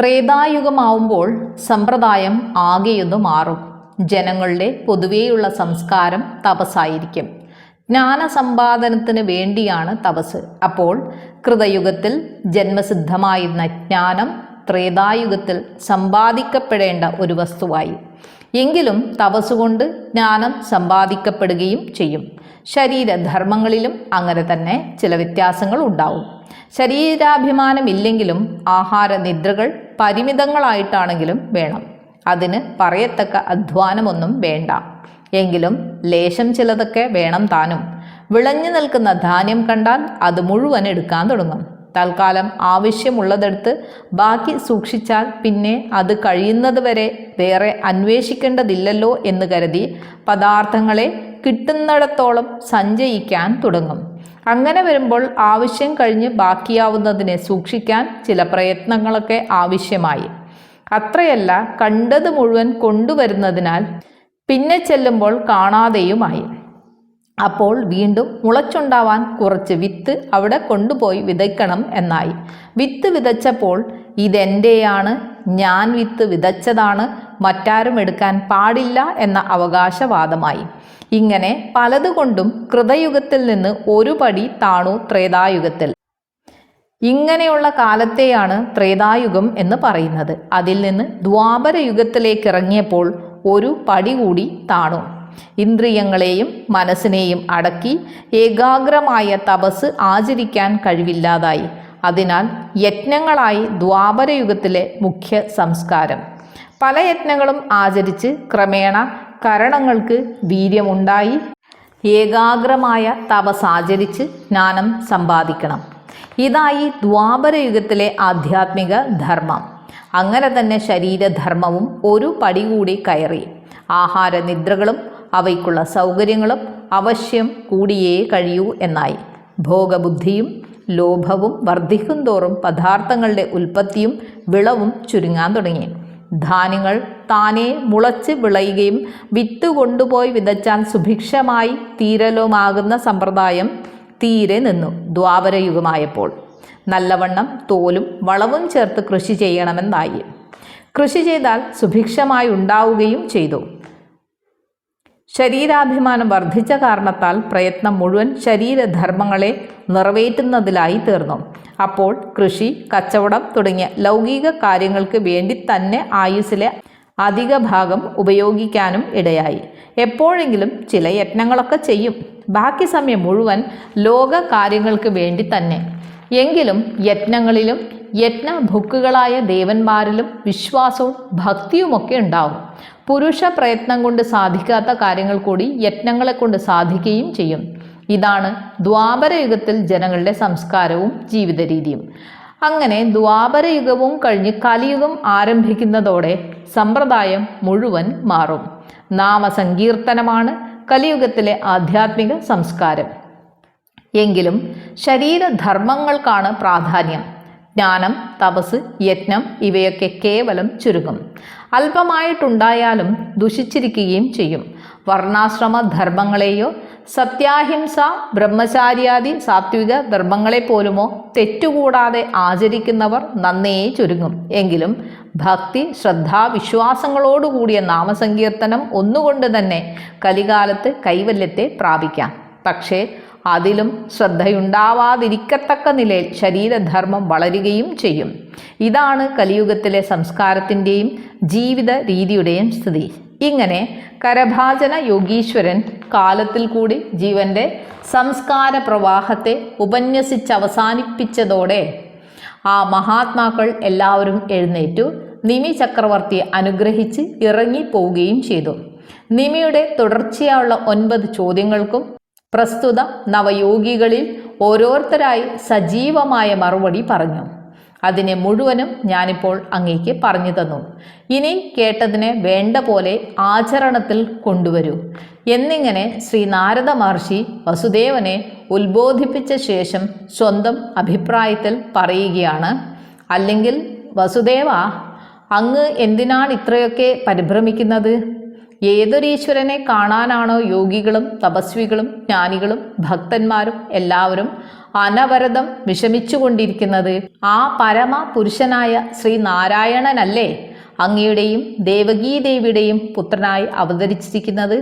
ത്രേതായുഗമാവുമ്പോൾ സമ്പ്രദായം ആകെയൊന്നു മാറും. ജനങ്ങളുടെ പൊതുവേയുള്ള സംസ്കാരം തപസ്സായിരിക്കും. ജ്ഞാനസമ്പാദനത്തിന് വേണ്ടിയാണ് തപസ്. അപ്പോൾ കൃതയുഗത്തിൽ ജന്മസിദ്ധമായിരുന്ന ജ്ഞാനം ത്രേതായുഗത്തിൽ സമ്പാദിക്കപ്പെടേണ്ട ഒരു വസ്തുവായി. എങ്കിലും തപസ്സുകൊണ്ട് ജ്ഞാനം സമ്പാദിക്കപ്പെടുകയും ചെയ്യും. ശരീരധർമ്മങ്ങളിലും അങ്ങനെ തന്നെ ചില വ്യത്യാസങ്ങൾ ഉണ്ടാവും. ശരീരാഭിമാനമില്ലെങ്കിലും ആഹാര നിദ്രകൾ പരിമിതങ്ങളായിട്ടാണെങ്കിലും വേണം. അതിന് പറയത്തക്ക അധ്വാനമൊന്നും വേണ്ട. എങ്കിലും ലേശം ചിലതൊക്കെ വേണം താനും. വിളഞ്ഞു നിൽക്കുന്ന ധാന്യം കണ്ടാൽ അത് മുഴുവൻ എടുക്കാൻ തുടങ്ങും. തൽക്കാലം ആവശ്യമുള്ളതെടുത്ത് ബാക്കി സൂക്ഷിച്ചാൽ പിന്നെ അത് കഴിയുന്നത് വരെ വേറെ അന്വേഷിക്കേണ്ടതില്ലല്ലോ എന്ന് കരുതി പദാർത്ഥങ്ങളെ കിട്ടുന്നിടത്തോളം സഞ്ചയിക്കാൻ തുടങ്ങും. അങ്ങനെ വരുമ്പോൾ ആവശ്യം കഴിഞ്ഞ് ബാക്കിയാവുന്നതിനെ സൂക്ഷിക്കാൻ ചില പ്രയത്നങ്ങളൊക്കെ ആവശ്യമായി. അത്രയല്ല കണ്ടത് മുഴുവൻ കൊണ്ടുവരുന്നതിനാൽ പിന്നെ ചെല്ലുമ്പോൾ കാണാതെയുമായി. അപ്പോൾ വീണ്ടും മുളച്ചുണ്ടാവാൻ കുറച്ച് വിത്ത് അവിടെ കൊണ്ടുപോയി വിതയ്ക്കണം എന്നായി. വിത്ത് വിതച്ചപ്പോൾ ഇതെന്റെയാണ് ഞാൻ വിത്ത് വിതച്ചതാണ്. മറ്റാരും എടുക്കാൻ പാടില്ല എന്ന അവകാശവാദമായി. ഇങ്ങനെ പലതുകൊണ്ടും കൃതയുഗത്തിൽ നിന്ന് ഒരു പടി താണു ത്രേതായുഗത്തിൽ. ഇങ്ങനെയുള്ള കാലത്തെയാണ് ത്രേതായുഗം എന്ന് പറയുന്നത്. അതിൽ നിന്ന് ദ്വാപരയുഗത്തിലേക്ക് ഇറങ്ങിയപ്പോൾ ഒരു പടി കൂടി താണു. ഇന്ദ്രിയങ്ങളെയും മനസ്സിനെയും അടക്കി ഏകാഗ്രമായ തപസ് ആചരിക്കാൻ കഴിവില്ലാതായി. അതിനാൽ യജ്ഞങ്ങളായി ദ്വാപരയുഗത്തിലെ മുഖ്യ സംസ്കാരം. പല യജ്ഞങ്ങളും ആചരിച്ച് ക്രമേണ കരണങ്ങൾക്ക് വീര്യമുണ്ടായി. ഏകാഗ്രമായ തപസ് ആചരിച്ച് ജ്ഞാനം സമ്പാദിക്കണം. ഇതായി ദ്വാപരയുഗത്തിലെ ആധ്യാത്മിക ധർമ്മം. അങ്ങനെ തന്നെ ശരീരധർമ്മവും ഒരു പടി കൂടി കയറി. ആഹാര നിദ്രകളും അവയ്ക്കുള്ള സൗകര്യങ്ങളും അവശ്യം കൂടിയേ കഴിയൂ എന്നായി. ഭോഗബുദ്ധിയും ലോഭവും വർദ്ധിക്കും തോറും പദാർത്ഥങ്ങളുടെ ഉൽപ്പത്തിയും വിളവും ചുരുങ്ങാൻ തുടങ്ങി. ധാന്യങ്ങൾ താനെ മുളച്ച് വിളയുകയും വിത്ത് കൊണ്ടുപോയി വിതച്ചാൽ സുഭിക്ഷമായി തീരലുമാകുന്ന സമ്പ്രദായം തീരെ നിന്നു ദ്വാപരയുഗമായപ്പോൾ. നല്ലവണ്ണം തോലും വളവും ചേർത്ത് കൃഷി ചെയ്യണമെന്നായി. കൃഷി ചെയ്താൽ സുഭിക്ഷമായി ഉണ്ടാവുകയും ചെയ്തു. ശരീരാഭിമാനം വർദ്ധിച്ച കാരണത്താൽ പ്രയത്നം മുഴുവൻ ശരീരധർമ്മങ്ങളെ നിറവേറ്റുന്നതിലായി തീർന്നു. അപ്പോൾ കൃഷി കച്ചവടം തുടങ്ങിയ ലൗകിക കാര്യങ്ങൾക്ക് വേണ്ടി തന്നെ ആയുസ്സിലെ അധിക ഭാഗം ഉപയോഗിക്കാനും ഇടയായി. എപ്പോഴെങ്കിലും ചില യത്നങ്ങളൊക്കെ ചെയ്യും. ബാക്കി സമയം മുഴുവൻ ലോക കാര്യങ്ങൾക്ക് വേണ്ടി തന്നെ. എങ്കിലും യത്നങ്ങളിലും യത്നഭുക്കുകളായ ദേവന്മാരിലും വിശ്വാസവും ഭക്തിയുമൊക്കെ ഉണ്ടാവും. പുരുഷ പ്രയത്നം കൊണ്ട് സാധിക്കാത്ത കാര്യങ്ങൾ കൂടി യത്നങ്ങളെ കൊണ്ട് സാധിക്കുകയും ചെയ്യും. ഇതാണ് ദ്വാപരയുഗത്തിൽ ജനങ്ങളുടെ സംസ്കാരവും ജീവിത രീതിയും അങ്ങനെ ദ്വാപരയുഗവും കഴിഞ്ഞ് കലിയുഗം ആരംഭിക്കുന്നതോടെ സമ്പ്രദായം മുഴുവൻ മാറും. നാമസങ്കീർത്തനമാണ് കലിയുഗത്തിലെ ആധ്യാത്മിക സംസ്കാരം. എങ്കിലും ശരീരധർമ്മങ്ങൾക്കാണ് പ്രാധാന്യം. ജ്ഞാനം തപസ് യജ്ഞം ഇവയൊക്കെ കേവലം ചുരുങ്ങും അല്പമായിട്ടുണ്ടായാലും ദുഷിച്ചിരിക്കുകയും ചെയ്യും. വർണാശ്രമ ധർമ്മങ്ങളെയോ സത്യാഹിംസ ബ്രഹ്മചാര്യാദി സാത്വിക ധർമ്മങ്ങളെ പോലുമോ തെറ്റുകൂടാതെ ആചരിക്കുന്നവർ നന്നേ ചുരുങ്ങും. എങ്കിലും ഭക്തി ശ്രദ്ധ വിശ്വാസങ്ങളോടുകൂടിയ നാമസങ്കീർത്തനം ഒന്നുകൊണ്ട് തന്നെ കലികാലത്ത് കൈവല്യത്തെ പ്രാപിക്കാം. പക്ഷേ അതിലും ശ്രദ്ധയുണ്ടാവാതിരിക്കത്തക്ക നിലയിൽ ശരീരധർമ്മം വളരുകയും ചെയ്യും. ഇതാണ് കലിയുഗത്തിലെ സംസ്കാരത്തിന്റെയും ജീവിത രീതിയുടെയും സ്ഥിതി. ഇങ്ങനെ കരഭാജന യോഗീശ്വരൻ കാലത്തിൽ കൂടി ജീവന്റെ സംസ്കാര പ്രവാഹത്തെ ഉപന്യസിച്ചവസാനിപ്പിച്ചതോടെ ആ മഹാത്മാക്കൾ എല്ലാവരും എഴുന്നേറ്റു. നിമി ചക്രവർത്തിയെ അനുഗ്രഹിച്ച് ഇറങ്ങിപ്പോവുകയും ചെയ്തു. നിമിയുടെ തുടർച്ചയായുള്ള ഒൻപത് ചോദ്യങ്ങൾക്കും പ്രസ്തുത നവയോഗികളിൽ ഓരോരുത്തരായി സജീവമായ മറുപടി പറഞ്ഞു. അതിനെ മുഴുവനും ഞാനിപ്പോൾ അങ്ങേക്ക് പറഞ്ഞു തന്നു. ഇനി കേട്ടതിനെ വേണ്ട പോലെ ആചരണത്തിൽ കൊണ്ടുവരൂ. എന്നിങ്ങനെ ശ്രീ നാരദ മഹർഷി വസുദേവനെ ഉത്ബോധിപ്പിച്ച ശേഷം സ്വന്തം അഭിപ്രായത്തിൽ പറയുകയാണ് അല്ലെങ്കിൽ വസുദേവ അങ്ങ് എന്തിനാണ് ഇത്രയൊക്കെ പരിഭ്രമിക്കുന്നത്? ഏതൊരീശ്വരനെ കാണാനാണോ യോഗികളും തപസ്വികളും ജ്ഞാനികളും ഭക്തന്മാരും എല്ലാവരും അനവരതം വിഷമിച്ചുകൊണ്ടിരിക്കുന്നത്? ആ പരമ പുരുഷനായ ശ്രീ നാരായണനല്ലേ അങ്ങയുടെയും ദേവകീദേവിയുടെയും പുത്രനായി അവതരിച്ചിരിക്കുന്നത്?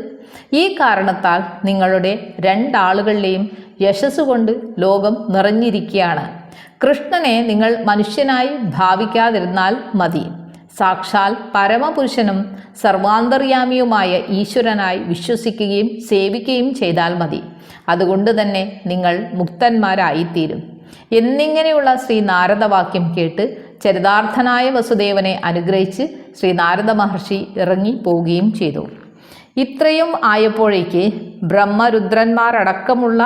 ഈ കാരണത്താൽ നിങ്ങളുടെ രണ്ടാളുകളുടെയും യശസ് കൊണ്ട് ലോകം നിറഞ്ഞിരിക്കുകയാണ്. കൃഷ്ണനെ നിങ്ങൾ മനുഷ്യനായി ഭാവിക്കാതിരുന്നാൽ മതി. സാക്ഷാൽ പരമപുരുഷനും സർവാന്തര്യാമിയുമായ ഈശ്വരനായി വിശ്വസിക്കുകയും സേവിക്കുകയും ചെയ്താൽ മതി. അതുകൊണ്ട് തന്നെ നിങ്ങൾ മുക്തന്മാരായിത്തീരും. എന്നിങ്ങനെയുള്ള ശ്രീ നാരദവാക്യം കേട്ട് ചരിതാർത്ഥനായ വസുദേവനെ അനുഗ്രഹിച്ച് ശ്രീ നാരദ മഹർഷി ഇറങ്ങി പോവുകയും ചെയ്തു. ഇത്രയും ആയപ്പോഴേക്ക് ബ്രഹ്മരുദ്രന്മാരടക്കമുള്ള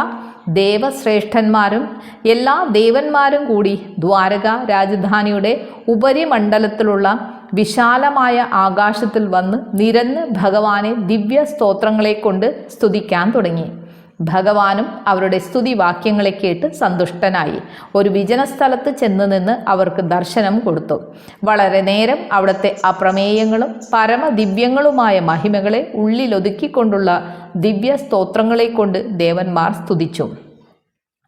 ദേവശ്രേഷ്ഠന്മാരും എല്ലാ ദേവന്മാരും കൂടി ദ്വാരക രാജധാനിയുടെ ഉപരിമണ്ഡലത്തിലുള്ള വിശാലമായ ആകാശത്തിൽ വന്ന് നിരന്ന് ഭഗവാനെ ദിവ്യ സ്തോത്രങ്ങളെ കൊണ്ട് സ്തുതിക്കാൻ തുടങ്ങി. ഭഗവാനും അവരുടെ സ്തുതി വാക്യങ്ങളെ കേട്ട് സന്തുഷ്ടനായി. ഒരു വിജനസ്ഥലത്ത് ചെന്ന് നിന്ന് അവർക്ക് ദർശനം കൊടുത്തു. വളരെ നേരം അവിടുത്തെ അപ്രമേയങ്ങളും പരമദിവ്യങ്ങളുമായ മഹിമകളെ ഉള്ളിലൊതുക്കിക്കൊണ്ടുള്ള ദിവ്യ സ്തോത്രങ്ങളെ കൊണ്ട് ദേവന്മാർ സ്തുതിച്ചു.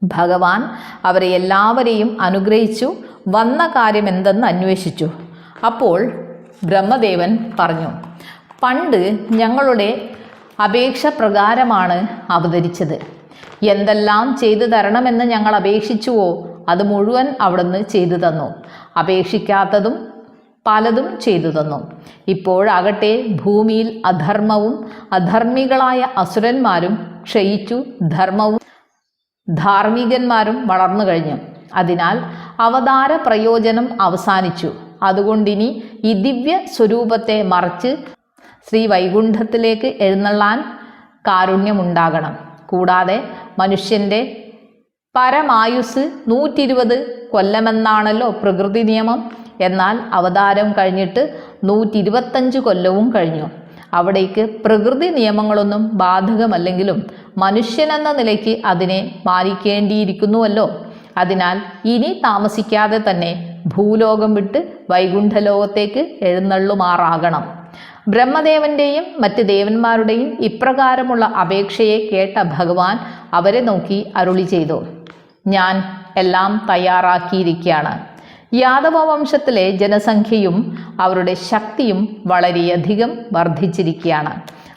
ഭഗവാൻ അവരെ എല്ലാവരെയും അനുഗ്രഹിച്ചു വന്ന കാര്യം എന്തെന്ന് അന്വേഷിച്ചു. അപ്പോൾ ബ്രഹ്മദേവൻ പറഞ്ഞു പണ്ട് ഞങ്ങളുടെ അപേക്ഷ പ്രകാരമാണ് അവതരിച്ചത്. എന്തെല്ലാം ചെയ്തു തരണമെന്ന് ഞങ്ങൾ അപേക്ഷിച്ചുവോ അത് മുഴുവൻ അവിടുന്ന് ചെയ്തു തന്നു. അപേക്ഷിക്കാത്തതും പലതും ചെയ്തു തന്നു. ഇപ്പോഴാകട്ടെ ഭൂമിയിൽ അധർമ്മവും അധർമ്മികളായ അസുരന്മാരും ക്ഷയിച്ചു ധർമ്മവും ധാർമ്മികന്മാരും വളർന്നു കഴിഞ്ഞു. അതിനാൽ അവതാര പ്രയോജനം അവസാനിച്ചു. അതുകൊണ്ടിനി ഈ ദിവ്യ സ്വരൂപത്തെ മറച്ച് ശ്രീ വൈകുണ്ഠത്തിലേക്ക് എഴുന്നള്ളാൻ കാരുണ്യമുണ്ടാകണം. കൂടാതെ മനുഷ്യന്റെ പരമായുസ് നൂറ്റിരുപത് കൊല്ലമെന്നാണല്ലോ പ്രകൃതി നിയമം. എന്നാൽ അവതാരം കഴിഞ്ഞിട്ട് നൂറ്റി ഇരുപത്തഞ്ച് കൊല്ലവും കഴിഞ്ഞു. അവിടേക്ക് പ്രകൃതി നിയമങ്ങളൊന്നും ബാധകമല്ലെങ്കിലും മനുഷ്യനെന്ന നിലയ്ക്ക് അതിനെ മാനിക്കേണ്ടിയിരിക്കുന്നുവല്ലോ. അതിനാൽ ഇനി താമസിക്കാതെ തന്നെ ഭൂലോകം വിട്ട് വൈകുണ്ഠലോകത്തേക്ക് എഴുന്നള്ളുമാറാകണം. ബ്രഹ്മദേവന്റെയും മറ്റ് ദേവന്മാരുടെയും ഇപ്രകാരമുള്ള അപേക്ഷയെ കേട്ട ഭഗവാൻ അവരെ നോക്കി അരുളി ചെയ്തു. ഞാൻ എല്ലാം തയ്യാറാക്കിയിരിക്കുകയാണ്. യാദവ വംശത്തിലെ ജനസംഖ്യയും അവരുടെ ശക്തിയും വളരെയധികം വർദ്ധിച്ചിരിക്കുകയാണ്.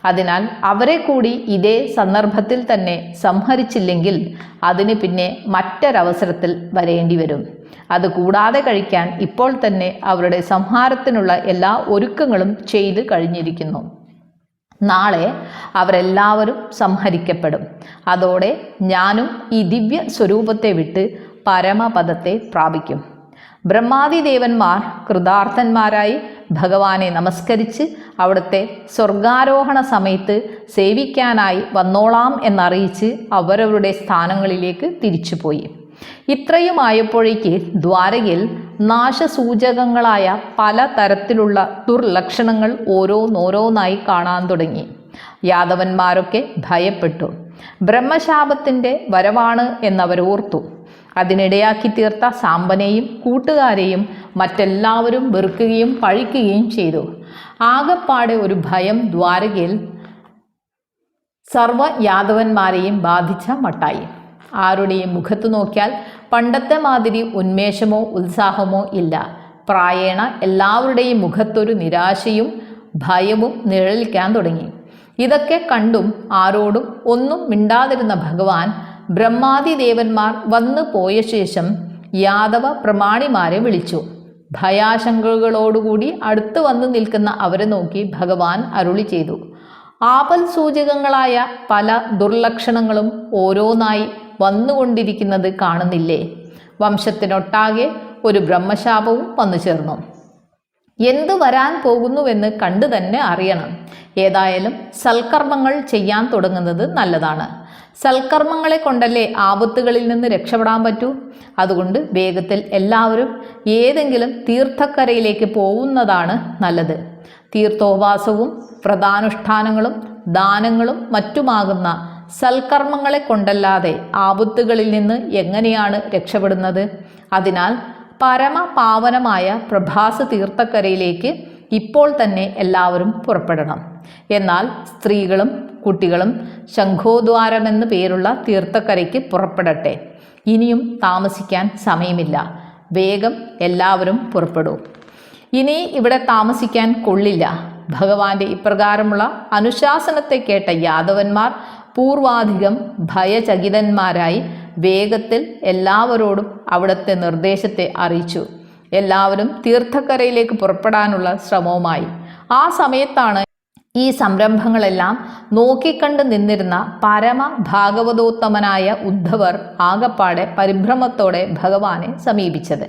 അതിനാൽ അവരെ കൂടി ഇതേ സന്ദർഭത്തിൽ തന്നെ സംഹരിച്ചില്ലെങ്കിൽ അതിന് പിന്നെ മറ്റൊരവസരത്തിൽ വരേണ്ടി വരും. അത് കൂടാതെ കഴിക്കാൻ ഇപ്പോൾ തന്നെ അവരുടെ സംഹാരത്തിനുള്ള എല്ലാ ഒരുക്കങ്ങളും ചെയ്ത് കഴിഞ്ഞിരിക്കുന്നു. നാളെ അവരെല്ലാവരും സംഹരിക്കപ്പെടും. അതോടെ ഞാനും ഈ ദിവ്യ സ്വരൂപത്തെ വിട്ട് പരമപദത്തെ പ്രാപിക്കും. ബ്രഹ്മാദി ദേവന്മാർ കൃതാർത്ഥന്മാരായി ഭഗവാനെ നമസ്കരിച്ച് അവിടുത്തെ സ്വർഗാരോഹണ സമയത്ത് സേവിക്കാനായി വന്നോളാം എന്നറിയിച്ച് അവരവരുടെ സ്ഥാനങ്ങളിലേക്ക് തിരിച്ചുപോയി. ഇത്രയുമായപ്പോഴേക്ക് ദ്വാരകയിൽ നാശസൂചകങ്ങളായ പല തരത്തിലുള്ള ദുർലക്ഷണങ്ങൾ ഓരോന്നോരോന്നായി കാണാൻ തുടങ്ങി. യാദവന്മാരൊക്കെ ഭയപ്പെട്ടു. ബ്രഹ്മശാപത്തിന്റെ വരവാണ് എന്നവരോർത്തു. അതിനിടയാക്കി തീർത്ത സാമ്പനെയും കൂട്ടുകാരെയും മറ്റെല്ലാവരും വെറുക്കുകയും പഴിക്കുകയും ചെയ്തു. ആകപ്പാടെ ഒരു ഭയം ദ്വാരകയിൽ സർവ യാദവന്മാരെയും ബാധിച്ച മട്ടായി. ആരുടെയും മുഖത്ത് നോക്കിയാൽ പണ്ടത്തെ മാതിരി ഉന്മേഷമോ ഉത്സാഹമോ ഇല്ല. പ്രായേണ എല്ലാവരുടെയും മുഖത്തൊരു നിരാശയും ഭയവും നിഴലിക്കാൻ തുടങ്ങി. ഇതൊക്കെ കണ്ടും ആരോടും ഒന്നും മിണ്ടാതിരുന്ന ഭഗവാൻ ബ്രഹ്മാദി ദേവന്മാർ വന്നു പോയ ശേഷം യാദവ പ്രമാണിമാരെ വിളിച്ചു. ഭയാശങ്കകളോടുകൂടി അടുത്ത് വന്നു നിൽക്കുന്ന അവരെ നോക്കി ഭഗവാൻ അരുളി ചെയ്തു. ആപൽ സൂചകങ്ങളായ പല ദുർലക്ഷണങ്ങളും ഓരോന്നായി വന്നുകൊണ്ടിരിക്കുന്നത് കാണുന്നില്ലേ? വംശത്തിനൊട്ടാകെ ഒരു ബ്രഹ്മശാപവും വന്നു ചേർന്നു. എന്തു വരാൻ പോകുന്നുവെന്ന് കണ്ടു തന്നെ അറിയണം. ഏതായാലും സൽക്കർമ്മങ്ങൾ ചെയ്യാൻ തുടങ്ങുന്നത് നല്ലതാണ്. സൽക്കർമ്മങ്ങളെ കൊണ്ടല്ലേ ആപത്തുകളിൽ നിന്ന് രക്ഷപ്പെടാൻ പറ്റൂ? അതുകൊണ്ട് വേഗത്തിൽ എല്ലാവരും ഏതെങ്കിലും തീർത്ഥക്കരയിലേക്ക് പോകുന്നതാണ് നല്ലത്. തീർത്ഥോപാസവും വ്രതാനുഷ്ഠാനങ്ങളും ദാനങ്ങളും മറ്റുമാകുന്ന സൽക്കർമ്മങ്ങളെ കൊണ്ടല്ലാതെ ആപത്തുകളിൽ നിന്ന് എങ്ങനെയാണ് രക്ഷപ്പെടുന്നത്? അതിനാൽ പരമപാവനമായ പ്രഭാസ തീർത്ഥക്കരയിലേക്ക് ഇപ്പോൾ തന്നെ എല്ലാവരും പുറപ്പെടണം. എന്നാൽ സ്ത്രീകളും കുട്ടികളും ശംഖോദ്വാരമെന്ന് പേരുള്ള തീർത്ഥക്കരയ്ക്ക് പുറപ്പെടട്ടെ. ഇനിയും താമസിക്കാൻ സമയമില്ല. വേഗം എല്ലാവരും പുറപ്പെടൂ. ഇനി ഇവിടെ താമസിക്കാൻ കൊള്ളില്ല. ഭഗവാന്റെ ഇപ്രകാരമുള്ള അനുശാസനത്തെ കേട്ട യാദവന്മാർ പൂർവാധികം ഭയചകിതന്മാരായി വേഗത്തിൽ എല്ലാവരോടും അവിടുത്തെ നിർദ്ദേശത്തെ അറിയിച്ചു. എല്ലാവരും തീർത്ഥക്കരയിലേക്ക് പുറപ്പെടാനുള്ള ശ്രമവുമായി. ആ സമയത്താണ് ഈ സംരംഭങ്ങളെല്ലാം നോക്കിക്കണ്ട് നിന്നിരുന്ന പരമ ഭാഗവതോത്തമനായ ഉദ്ധവർ ആകപ്പാടെ പരിഭ്രമത്തോടെ ഭഗവാനെ സമീപിച്ചത്.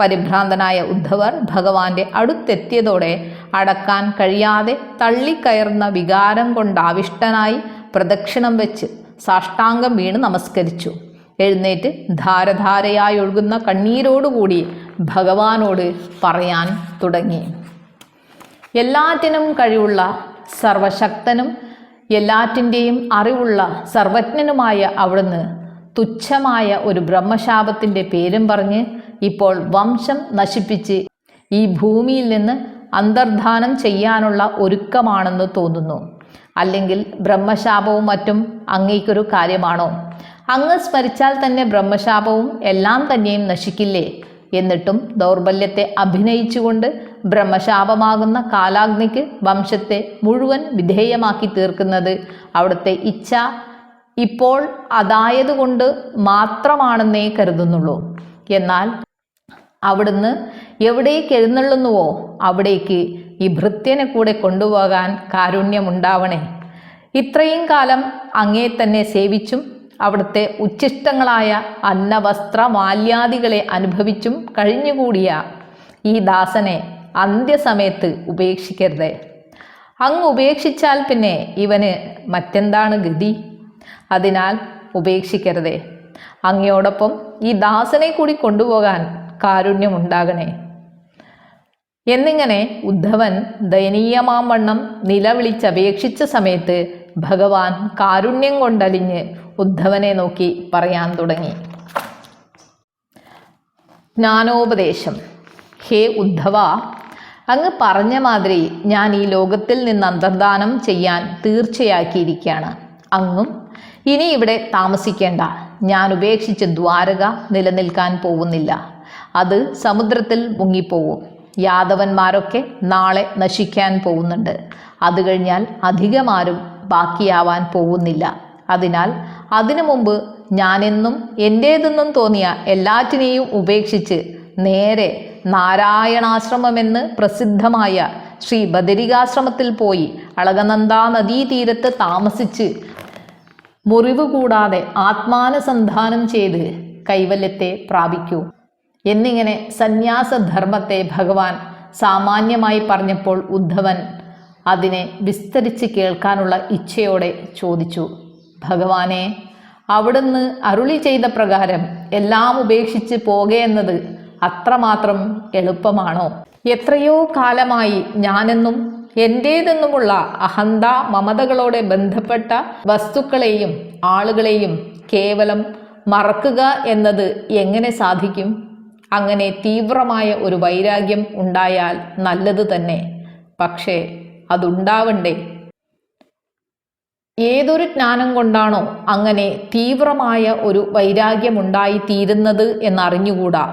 പരിഭ്രാന്തനായ ഉദ്ധവർ ഭഗവാന്റെ അടുത്തെത്തിയതോടെ അടക്കാൻ കഴിയാതെ തള്ളിക്കയറുന്ന വികാരം കൊണ്ടാവിഷ്ടനായി പ്രദക്ഷിണം വെച്ച് സാഷ്ടാംഗം വീണ് നമസ്കരിച്ചു. എഴുന്നേറ്റ് ധാരധാരയായി ഒഴുകുന്ന കണ്ണീരോടുകൂടി ഭഗവാനോട് പറയാൻ തുടങ്ങി. എല്ലാറ്റിനും കഴിവുള്ള സർവശക്തനും എല്ലാറ്റിന്റെയും അറിവുള്ള സർവജ്ഞനുമായ അവിടുന്ന് തുച്ഛമായ ഒരു ബ്രഹ്മശാപത്തിന്റെ പേരും പറഞ്ഞ് ഇപ്പോൾ വംശം നശിപ്പിച്ച് ഈ ഭൂമിയിൽ നിന്ന് അന്തർധാനം ചെയ്യാനുള്ള ഒരുക്കമാണെന്ന് തോന്നുന്നു. അല്ലെങ്കിൽ ബ്രഹ്മശാപവും മറ്റും അങ്ങേക്കൊരു കാര്യമാണോ? അങ്ങ് സ്മരിച്ചാൽ തന്നെ ബ്രഹ്മശാപവും എല്ലാം തന്നെയും നശിക്കില്ലേ? എന്നിട്ടും ദൗർബല്യത്തെ അഭിനയിച്ചുകൊണ്ട് ബ്രഹ്മശാപമാകുന്ന കാലാഗ്നിക്ക് വംശത്തെ മുഴുവൻ വിധേയമാക്കി തീർക്കുന്നത് അവിടുത്തെ ഇച്ഛ ഇപ്പോൾ അതായതുകൊണ്ട് മാത്രമാണെന്നേ കരുതുന്നുള്ളൂ. എന്നാൽ അവിടുന്ന് എവിടേക്ക് എഴുന്നള്ളുന്നുവോ അവിടേക്ക് ഈ ഭൃത്യനെ കൂടെ കൊണ്ടുപോകാൻ കാരുണ്യമുണ്ടാവണേ. ഇത്രയും കാലം അങ്ങേ തന്നെ സേവിച്ചും അവിടുത്തെ ഉച്ഛിഷ്ടങ്ങളായ അന്നവസ്ത്ര മാല്യാദികളെ അനുഭവിച്ചും കഴിഞ്ഞുകൂടിയ ഈ ദാസനെ അന്ത്യസമയത്ത് ഉപേക്ഷിക്കരുത്. അങ്ങ് ഉപേക്ഷിച്ചാൽ പിന്നെ ഇവന് മറ്റെന്താണ് ഗതി? അതിനാൽ ഉപേക്ഷിക്കരുതേ. അങ്ങയോടൊപ്പം ഈ ദാസനെ കൂടി കൊണ്ടുപോകാൻ കാരുണ്യമുണ്ടാകണേ. എന്നിങ്ങനെ ഉദ്ധവൻ ദയനീയമാം വണ്ണം നിലവിളിച്ചപേക്ഷിച്ച സമയത്ത് ഭഗവാൻ കാരുണ്യം കൊണ്ടലിഞ്ഞ് ഉദ്ധവനെ നോക്കി പറയാൻ തുടങ്ങി. ജ്ഞാനോപദേശം. ഹേ ഉദ്ധവ അങ്ങ് പറഞ്ഞ മാതിരി ഞാൻ ഈ ലോകത്തിൽ നിന്ന് അന്തർദാനം ചെയ്യാൻ തീർച്ചയാക്കിയിരിക്കുകയാണ്. അങ്ങും ഇനി ഇവിടെ താമസിക്കേണ്ട. ഞാൻ ഉപേക്ഷിച്ച് ദ്വാരക നിലനിൽക്കാൻ പോകുന്നില്ല. അത് സമുദ്രത്തിൽ മുങ്ങിപ്പോവും. യാദവന്മാരൊക്കെ നാളെ നശിക്കാൻ പോകുന്നുണ്ട്. അത് കഴിഞ്ഞാൽ അധികമാരും ബാക്കിയാവാൻ പോകുന്നില്ല. അതിനാൽ അതിനു മുമ്പ് ഞാനെന്നും എന്റേതെന്നും തോന്നിയ എല്ലാറ്റിനെയും ഉപേക്ഷിച്ച് നേരെ നാരായണാശ്രമമെന്ന് പ്രസിദ്ധമായ ശ്രീ ബദരികാശ്രമത്തിൽ പോയി അളകനന്ദാ നദീതീരത്ത് താമസിച്ച് മുറിവ് കൂടാതെ ആത്മാനുസന്ധാനം ചെയ്ത് കൈവല്യത്തെ പ്രാപിക്കൂ. എന്നിങ്ങനെ സന്യാസധർമ്മത്തെ ഭഗവാൻ സാമാന്യമായി പറഞ്ഞപ്പോൾ ഉദ്ധവൻ അതിനെ വിസ്തരിച്ച് കേൾക്കാനുള്ള ഇച്ഛയോടെ ചോദിച്ചു ഭഗവാനെ അവിടുന്ന് അരുളി ചെയ്ത പ്രകാരം എല്ലാം ഉപേക്ഷിച്ച് പോകേണ്ടത് അത്രമാത്രം എളുപ്പമാണോ? എത്രയോ കാലമായി ഞാനെന്നും എന്റേതെന്നുമുള്ള അഹന്ത മമതകളോടെ ബന്ധപ്പെട്ട വസ്തുക്കളെയും ആളുകളെയും കേവലം മറക്കുക എന്നത് എങ്ങനെ സാധിക്കും? അങ്ങനെ തീവ്രമായ ഒരു വൈരാഗ്യം ഉണ്ടായാൽ നല്ലത് തന്നെ. പക്ഷേ അതുണ്ടാവണ്ടേ? ഏതൊരു ജ്ഞാനം കൊണ്ടാണോ അങ്ങനെ തീവ്രമായ ഒരു വൈരാഗ്യമുണ്ടായി തീരുന്നത് എന്നറിഞ്ഞുകൂടാ?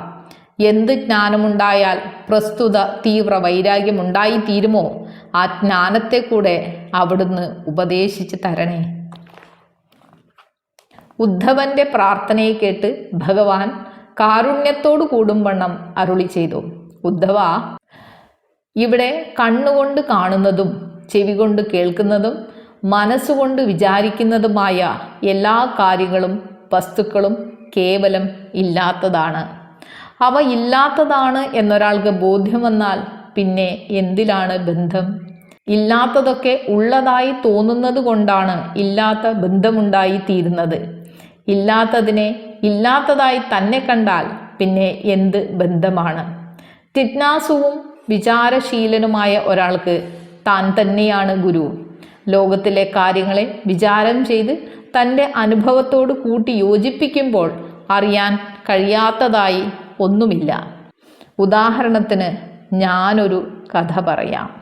എന്ത് ജ്ഞാനമുണ്ടായാൽ പ്രസ്തുത തീവ്ര വൈരാഗ്യമുണ്ടായി തീരുമോ? ആ ജ്ഞാനത്തെ കൂടെ അവിടുന്ന് ഉപദേശിച്ച് തരണേ. ഉദ്ധവന്റെ പ്രാർത്ഥനയെ കേട്ട് ഭഗവാൻ കാരുണ്യത്തോടു കൂടും വണ്ണം അരുളി ചെയ്തു. ഉദ്ധവ ഇവിടെ കണ്ണുകൊണ്ട് കാണുന്നതും ചെവി കൊണ്ട് കേൾക്കുന്നതും മനസ്സുകൊണ്ട് വിചാരിക്കുന്നതുമായ എല്ലാ കാര്യങ്ങളും വസ്തുക്കളും കേവലം ഇല്ലാത്തതാണ്. അവ ഇല്ലാത്തതാണ് എന്നൊരാൾക്ക് ബോധ്യം വന്നാൽ പിന്നെ എന്തിലാണ് ബന്ധം? ഇല്ലാത്തതൊക്കെ ഉള്ളതായി തോന്നുന്നത് കൊണ്ടാണ് ഇല്ലാത്ത ബന്ധമുണ്ടായി തീരുന്നത് ഇല്ലാത്തതിനെ ഇല്ലാത്തതായി തന്നെ കണ്ടാൽ പിന്നെ എന്ത് ബന്ധമാണ്? ജിജ്ഞാസുവും വിചാരശീലനുമായ ഒരാൾക്ക് താൻ തന്നെയാണ് ഗുരു. ലോകത്തിലെ കാര്യങ്ങളെ വിചാരം ചെയ്ത് തന്റെ അനുഭവത്തോട് കൂട്ടി യോജിപ്പിക്കുമ്പോൾ അറിയാൻ കഴിയാത്തതായി ഒന്നുമില്ല. ഉദാഹരണത്തിന് ഞാനൊരു കഥ പറയാം.